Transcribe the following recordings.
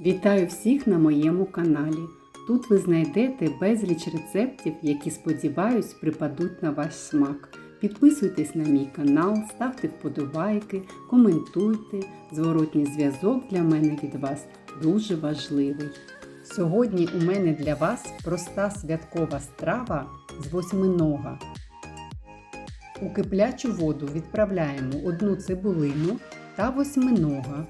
Вітаю всіх на моєму каналі. Тут ви знайдете безліч рецептів, які, сподіваюсь, припадуть на ваш смак. Підписуйтесь на мій канал, ставте вподобайки, коментуйте. Зворотній зв'язок для мене від вас дуже важливий. Сьогодні у мене для вас проста святкова страва з восьминога. У киплячу воду відправляємо одну цибулину та восьминога.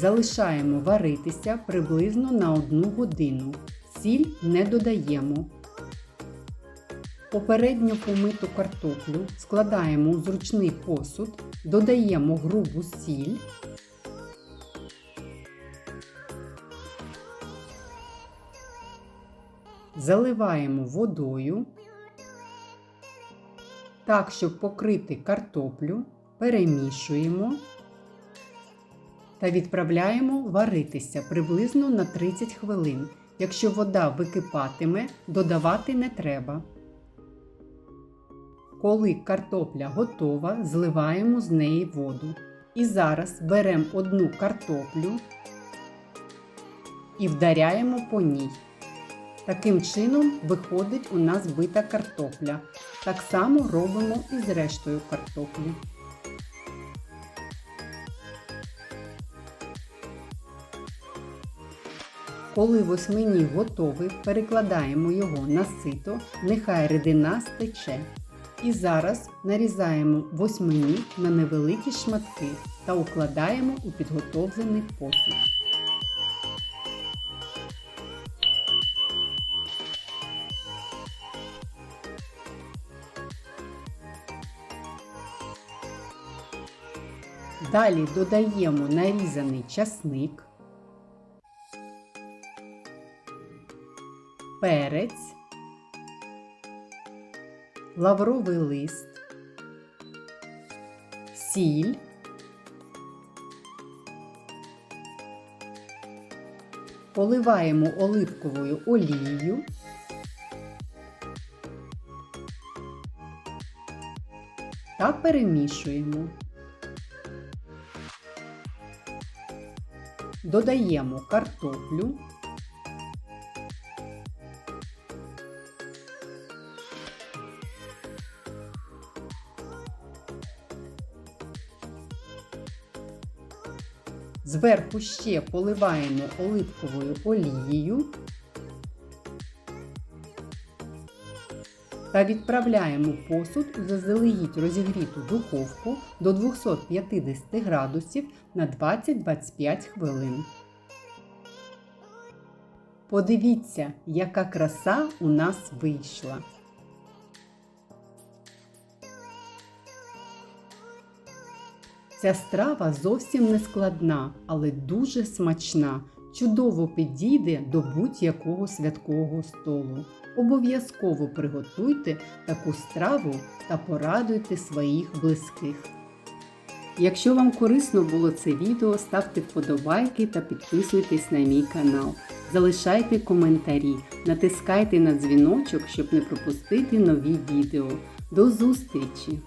Залишаємо варитися приблизно на 1 годину. Сіль не додаємо. Попередньо помиту картоплю складаємо у зручний посуд, додаємо грубу сіль. Заливаємо водою так, щоб покрити картоплю, перемішуємо та відправляємо варитися приблизно на 30 хвилин. Якщо вода википатиме, додавати не треба. Коли картопля готова, зливаємо з неї воду. І зараз беремо одну картоплю і вдаряємо по ній. Таким чином виходить у нас бита картопля. Так само робимо і з рештою картоплі. Коли восьминіг готовий, перекладаємо його на сито, нехай рідина стече. І зараз нарізаємо восьминіг на невеликі шматки та укладаємо у підготовлений посуд. Далі додаємо нарізаний часник. Перець, лавровий лист, сіль, поливаємо оливковою олією. Та перемішуємо. Додаємо картоплю. Зверху ще поливаємо оливковою олією та відправляємо посуд у заздалегідь розігріту духовку до 250 градусів на 20-25 хвилин. Подивіться, яка краса у нас вийшла. Ця страва зовсім не складна, але дуже смачна. Чудово підійде до будь-якого святкового столу. Обов'язково приготуйте таку страву та порадуйте своїх близьких. Якщо вам корисно було це відео, ставте вподобайки та підписуйтесь на мій канал. Залишайте коментарі, натискайте на дзвіночок, щоб не пропустити нові відео. До зустрічі!